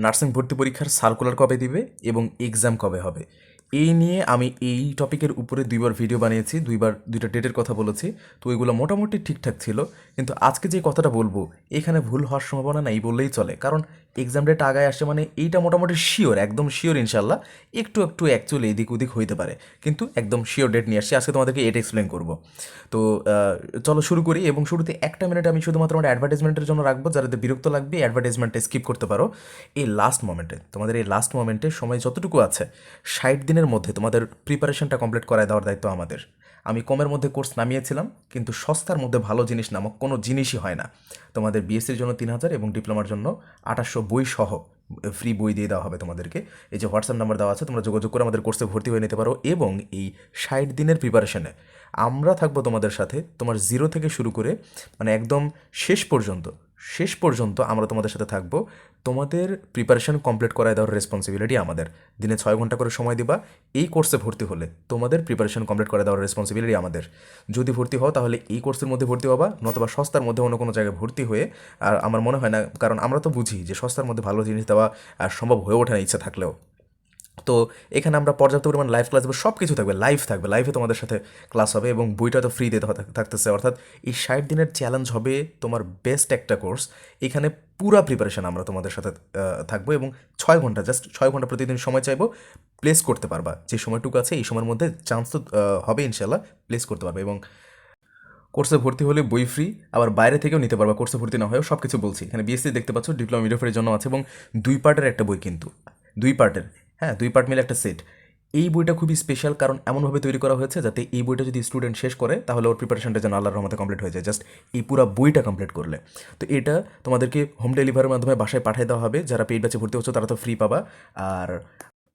Nursing ভর্তি পরীক্ষার circular কবে দিবে এবং এক্সাম কবে হবে? এই নিয়ে আমি এই টপিকের উপরে দুইবার ভিডিও বানিয়েছি, দুইবার দুইটা ডেটের কথা বলেছি, তো ওইগুলো মোটামুটি ঠিকঠাক ছিল। কিন্তু আজকে যে কথাটা বলব, এখানে ভুল হওয়ার সম্ভাবনা নেই বললেই চলে। কারণ এক্সাম ডেট আগায় আসে মানে এইটা মোটামুটি শিওর একদম শিওর ইনশাল্লাহ একটু একটু অ্যাকচুয়ালি এদিক ওদিক হইতে পারে। কিন্তু একদম শিওর ডেট নিয়ে আসছি। আজকে তোমাদেরকে এটা এক্সপ্লেন করব। তো চলো শুরু করি এবং শুরুতে একটা মিনিট আমি শুধুমাত্র আমার অ্যাডভার্টাইজমেন্টের জন্য রাখব। যাদের বিরক্ত লাগবে অ্যাডভার্টাইজমেন্টে স্কিপ করতে পারো। এই লাস্ট মোমেন্টে তোমাদের এই লাস্ট মোমেন্টে সময় যতটুকু আছে, ষাট দিনের মধ্যে তোমাদের প্রিপারেশনটা কমপ্লিট করায় দেওয়ার দায়িত্ব আমাদের। আমি কমের মধ্যে কোর্স নামিয়েছিলাম, কিন্তু সস্তার মধ্যে ভালো জিনিস নামক কোনো জিনিসই হয় না। তোমাদের বিএসসির জন্য তিন হাজার এবং ডিপ্লোমার জন্য আঠাশশো বই সহ ফ্রি বই দিয়ে দেওয়া হবে তোমাদেরকে। এই যে হোয়াটসঅ্যাপ নাম্বার দেওয়া আছে, তোমরা যোগাযোগ করে আমাদের কোর্সে ভর্তি হয়ে নিতে পারো এবং এই ষাট দিনের প্রিপারেশনে আমরা থাকব তোমাদের সাথে, তোমার জিরো থেকে শুরু করে মানে একদম শেষ পর্যন্ত শেষ পর্যন্ত আমরা তোমাদের সাথে থাকব। তোমাদের প্রিপারেশন কমপ্লিট করায় দেওয়ার রেসপন্সিবিলিটি আমাদের। দিনে ছয় ঘণ্টা করে সময় দিবা, এই কোর্সে ভর্তি হলে তোমাদের প্রিপারেশন কমপ্লিট করে দেওয়ার রেসপন্সিবিলিটি আমাদের। যদি ভর্তি হও, তাহলে এই কোর্সের মধ্যে ভর্তি হবা, নতবা সস্তার মধ্যে অন্য কোনো জায়গায় ভর্তি হয়ে, আর আমার মনে হয় না, কারণ আমরা তো বুঝি যে সস্তার মধ্যে ভালো জিনিস দেওয়া আর সম্ভব হয়ে ওঠে না ইচ্ছা থাকলেও। তো এখানে আমরা পর্যাপ্ত পরিমাণ লাইভ ক্লাস দেবো সব কিছু থাকবে লাইভ থাকবে লাইভে তোমাদের সাথে ক্লাস হবে এবং বইটা তো ফ্রিতে থাকতেছে। অর্থাৎ এই ষাট দিনের চ্যালেঞ্জ হবে তোমার বেস্ট একটা কোর্স এখানে পুরা প্রিপারেশন আমরা তোমাদের সাথে থাকব এবং ছয় ঘণ্টা জাস্ট ছয় ঘণ্টা প্রতিদিন সময় চাইব প্লেস করতে পারবা। যে সময়টুকু আছে এই সময়ের মধ্যে চান্স তো হবে ইনশাল্লাহ প্লেস করতে পারবে এবং কোর্সে ভর্তি হলে বই ফ্রি আবার বাইরে থেকেও নিতে পারবা কোর্সে ভর্তি না হয়েও সব কিছু বলছি। এখানে বিএসসি দেখতে পাচ্ছ ডিপ্লোমা মিডিওফের জন্য আছে এবং দুই পার্টের একটা বই কিন্তু, দুই পার্টের হ্যাঁ দুই পার্ট মিলে একটা সেট এই বইটা খুবই স্পেশাল কারণ এমনভাবে তৈরি করা হয়েছে যাতে এই বইটা যদি স্টুডেন্ট শেষ করে, তাহলে ওর প্রিপারেশনটা যেন আল্লাহর রহমতে কমপ্লিট হয়ে যায়। জাস্ট এই পুরো বইটা কমপ্লিট করলে। তো এটা তোমাদেরকে হোম ডেলিভারির মাধ্যমে বাসায় পাঠিয়ে দেওয়া হবে। যারা পেইড ব্যাচে ভর্তি হচ্ছে, তারা তো ফ্রি পাবা। আর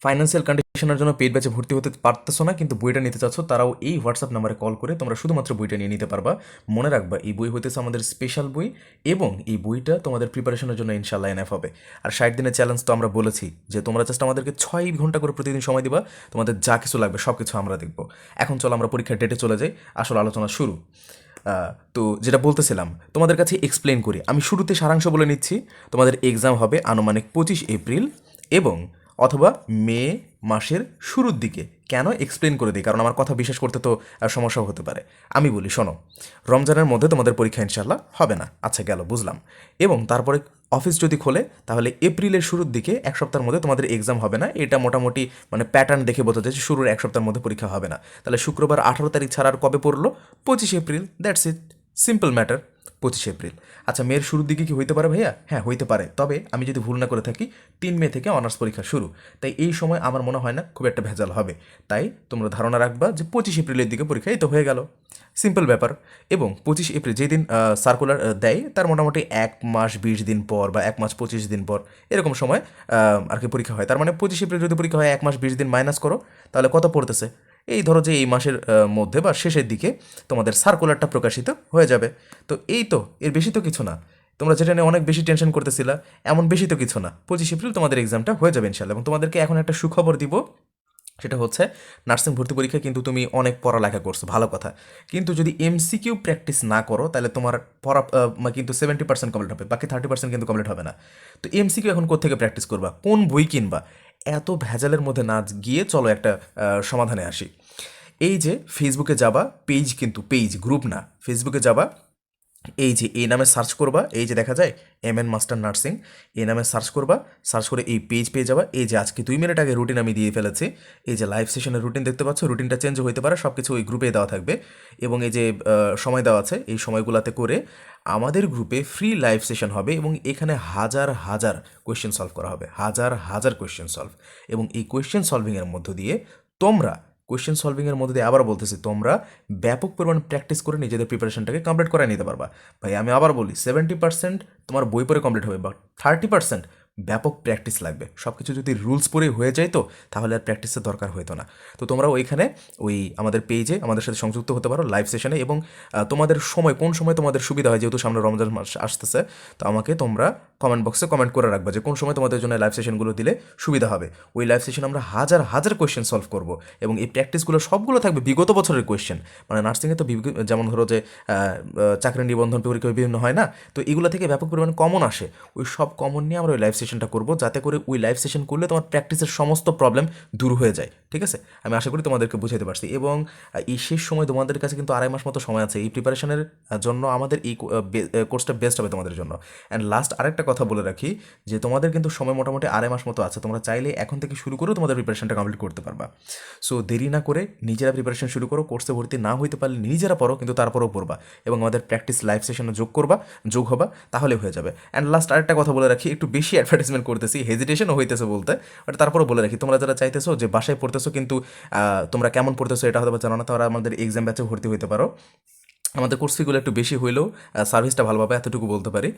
ফাইন্যান্সিয়াল কন্ডিশনের জন্য পেইড ব্যাচে ভর্তি হতে পারতেছো না, কিন্তু বইটা নিতে চাচ্ছ, তারাও এই হোয়াটসঅ্যাপ নাম্বারে কল করে তোমরা শুধুমাত্র বইটা নিয়ে নিতে পারবা। মনে রাখবা, এই বই হইতেছে আমাদের স্পেশাল বই এবং এই বইটা তোমাদের প্রিপারেশনের জন্য ইনশাল্লাহ এনএফ হবে। আর ষাট দিনের চ্যালেঞ্জ তো আমরা বলেছি, যে তোমরা জাস্ট আমাদেরকে ছয় ঘণ্টা করে প্রতিদিন সময় দিবা, তোমাদের যা কিছু লাগবে সব কিছু আমরা দেখব। এখন চলো আমরা পরীক্ষার ডেটে চলে যাই, আসল আলোচনা শুরু। তো যেটা বলতেছিলাম, তোমাদের কাছে এক্সপ্লেন করি। আমি শুরুতে সারাংশ বলে নিচ্ছি, তোমাদের এক্সাম হবে আনুমানিক পঁচিশ এপ্রিল এবং অথবা মে মাসের শুরুর দিকে। কেন এক্সপ্লেন করে দিই? কারণ আমার কথা বিশ্বাস করতে তো সমস্যাও হতে পারে। আমি বলি, শোনো, রমজানের মধ্যে তোমাদের পরীক্ষা ইনশাল্লাহ হবে না। আচ্ছা গেল, বুঝলাম। এবং তারপরে অফিস যদি খোলে, তাহলে এপ্রিলের শুরুর দিকে এক সপ্তাহের মধ্যে তোমাদের এক্সাম হবে না। এটা মোটামুটি মানে প্যাটার্ন দেখে বোঝা যাচ্ছে শুরুর এক সপ্তাহের মধ্যে পরীক্ষা হবে না। তাহলে শুক্রবার আঠারো তারিখ ছাড়া আর কবে পড়ল? পঁচিশ April that's it simple matter পঁচিশে এপ্রিল। আচ্ছা মেয়ের শুরুর দিকে কি হইতে পারে ভাইয়া? হ্যাঁ হইতে পারে। তবে আমি যদি ভুল না করে থাকি, তিন মে থেকে অনার্স পরীক্ষা শুরু। তাই এই সময় আমার মনে হয় না খুব একটা ভেজাল হবে। তাই তোমরা ধারণা রাখবা যে পঁচিশ এপ্রিলের দিকে পরীক্ষা এই তো হয়ে গেল। সিম্পল ব্যাপার। এবং পঁচিশ এপ্রিল যেদিন সার্কুলার দেয়, তার মোটামুটি এক মাস বিশ দিন পর বা এক মাস পঁচিশ দিন পর এরকম সময় আর কি পরীক্ষা হয়। তার মানে পঁচিশ এপ্রিল যদি পরীক্ষা হয় এক মাস বিশ দিন মাইনাস করো, তাহলে কত পড়তেছে? এই ধরো যে এই মাসের মধ্যে বা শেষের দিকে তোমাদের সার্কুলারটা প্রকাশিত হয়ে যাবে। তো এই তো, এর বেশি তো কিছু না। তোমরা যেটা নিয়ে অনেক বেশি টেনশন করতেছিলা, এমন বেশি তো কিছু না। পঁচিশ এপ্রিল তোমাদের এক্সামটা হয়ে যাবে ইনশাল্লাহ এবং তোমাদেরকে এখন একটা সুখবর দিব, সেটা হচ্ছে নার্সিং ভর্তি পরীক্ষা কিন্তু তুমি অনেক পড়ালেখা করছ, ভালো কথা। কিন্তু যদি এমসিকিউ প্র্যাকটিস না করো, তাহলে তোমার পড়া কিন্তু সেভেন্টি পার্সেন্ট কমপ্লিট হবে, বাকি থার্টি পার্সেন্ট কিন্তু কমপ্লিট হবে না। তো এমসিকিউ এখন কোথেকে প্র্যাকটিস করবা? কোন বই কিনবা? এত ভেজালের মধ্যে না গিয়ে চলো একটা সমাধানে আসি। এই যে ফেসবুকে যাবা পেজ কিন্তু পেজ গ্রুপ না। ফেসবুকে যাবা এই যে এই নামে সার্চ করবা, এই যে দেখা যায় এম এন মাস্টার নার্সিং এই নামে সার্চ করবা সার্চ করে এই পেজ পেয়ে যাবা। এই যে আজকে দুই মিনিট আগে রুটিন আমি দিয়ে ফেলেছি, এই যে লাইভ সেশনের রুটিন দেখতে পাচ্ছ রুটিনটা চেঞ্জ হতে পারে সব কিছু ওই গ্রুপে দেওয়া থাকবে। এবং এই যে সময় দেওয়া আছে, এই সময়গুলোতে করে আমাদের গ্রুপে ফ্রি লাইভ সেশন হবে এবং এখানে হাজার হাজার কোয়েশ্চেন সলভ করা হবে, হাজার হাজার কোয়েশ্চেন সলভ এবং এই কোয়েশ্চেন সলভিংয়ের মধ্য দিয়ে তোমরা কোয়েশ্চেন সলভিংয়ের মধ্যে দিয়ে আবার বলতেছি, তোমরা ব্যাপক পরিমাণ প্র্যাকটিস করে নিজেদের প্রিপারেশনটাকে কমপ্লিট করে নিতে পারবা। ভাই, আমি আবার বলি সেভেন্টি পার্সেন্ট তোমার বই পড়ে কমপ্লিট হবে বাট থার্টি পার্সেন্ট ব্যাপক প্র্যাকটিস লাগবে। সব কিছু যদি রুলস পরে হয়ে যায় তো, তাহলে আর প্র্যাকটিসের দরকার হতো না। তো তোমরা ওইখানে ওই আমাদের পেজে আমাদের সাথে সংযুক্ত হতে পারো লাইভ সেশনে এবং তোমাদের সময়, কোন সময় তোমাদের সুবিধা হয়, যেহেতু সামনে রমজান মাস আসতেছে, তো আমাকে তোমরা কমেন্ট বক্সে কমেন্ট করে রাখবা যে কোন সময় তোমাদের জন্য লাইভ সেশনগুলো দিলে সুবিধা হবে। ওই লাইভ সেশন আমরা হাজার হাজার কোয়েশ্চেন সলভ করব এবং এই প্র্যাকটিসগুলো সবগুলো থাকবে বিগত বছরের কোয়েশ্চেন মানে নার্সিংয়ে তো যেমন ধরো যে চাকরি নিবন্ধন পরীক্ষা বিভিন্ন হয় না, তো এগুলো থেকে ব্যাপক পরিমাণে কমন আসে। ওই সব কমন নিয়ে আমরা ওই লাইভ সেশনটা করব যাতে করে ওই লাইভ সেশন করলে তোমার প্র্যাকটিসের সমস্ত প্রবলেম দূর হয়ে যায়। ঠিক আছে? আমি আশা করি তোমাদেরকে বুঝাতে পারছি। এবং এই শেষ সময় তোমাদের কাছে কিন্তু আড়াই মাস মতো সময় আছে। এই প্রিপারেশনের জন্য আমাদের এই কোর্সটা বেস্ট হবে তোমাদের জন্য। অ্যান্ড লাস্ট আরেকটা কথা বলে রাখি, যে তোমাদের কিন্তু সময় মোটামুটি আড়াই মাস মতো আছে। তোমরা চাইলে এখন থেকে শুরু করেও তোমাদের প্রিপারেশনটা কমপ্লিট করতে পারবা। সো দেরি না করে নিজেরা প্রিপারেশন শুরু করো। কোর্সে ভর্তি না হইতে পারলে নিজেরা পড়ো, কিন্তু তারপরেও পড়বা। এবং আমাদের প্র্যাকটিস লাইভ সেশনে যোগ করবা, যোগ হবা, তাহলে হয়ে যাবে। অ্যান্ড লাস্ট আরেকটা কথা বলে রাখি, একটু বেশি অ্যাডভার্টাইজমেন্ট করতেছি। হেজিটেশনও হইতেছে বলতে। বাট তারপরেও বলে রাখি, তোমরা যারা চাইতেছো যে বাসায় পড়তেছো কিন্তু আহ, তোমরা কেমন পড়তেছো এটা হয়তো জানো না তারা আমাদের এক্সাম ব্যাচে ভর্তি হইতে পারো। আমাদের কোর্স ফিগুলো একটু বেশি হইলেও সার্ভিসটা ভালো পাবে, এতটুকু বলতে পারি।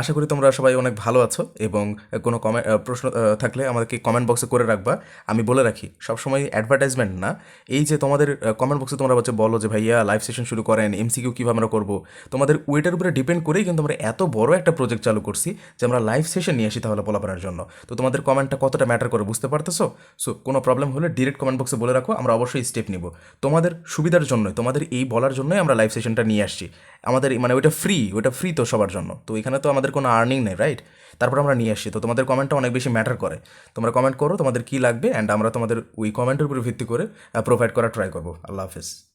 আশা করি তোমরা সবাই অনেক ভালো আছো এবং কোনো কমেন্ট প্রশ্ন থাকলে আমাদেরকে কমেন্ট বক্সে করে রাখবা। আমি বলে রাখি, সবসময় অ্যাডভার্টাইজমেন্ট না। এই যে তোমাদের কমেন্ট বক্সে তোমরা হচ্ছে বলো যে, ভাইয়া লাইভ সেশন শুরু করেন এমসিকিউ কীভাবে আমরা করব? তোমাদের ওয়েটার উপরে ডিপেন্ড করেই কিন্তু আমরা এত বড় একটা প্রজেক্ট চালু করছি যে, আমরা লাইভ সেশন নিয়ে আসি তাহলে বলা পড়ার জন্য। তো তোমাদের কমেন্টটা কতটা ম্যাটার করে বুঝতে পারতেছো? সো কোনো প্রবলেম হলে ডিরেক্ট কমেন্ট বক্সে বলে রাখো, আমরা অবশ্যই স্টেপ নিব। তোমাদের সুবিধার জন্য তোমাদের এই বলার জন্যই আমরা লাইভ সেশনটা নিয়ে আসছি। আমাদের মানে ওইটা ফ্রি ওইটা ফ্রি তো সবার জন্য। তো এখানে তো আমাদের কোনো আর্নিং নেই রাইট তারপর আমরা নিয়ে আসছি। তো তোমাদের কমেন্টটা অনেক বেশি ম্যাটার করে। তোমরা কমেন্ট করো তোমাদের কী লাগবে অ্যান্ড আমরা তোমাদের ওই কমেন্টের উপরে ভিত্তি করে প্রোভাইড করা ট্রাই করব। আল্লাহ হাফিজ।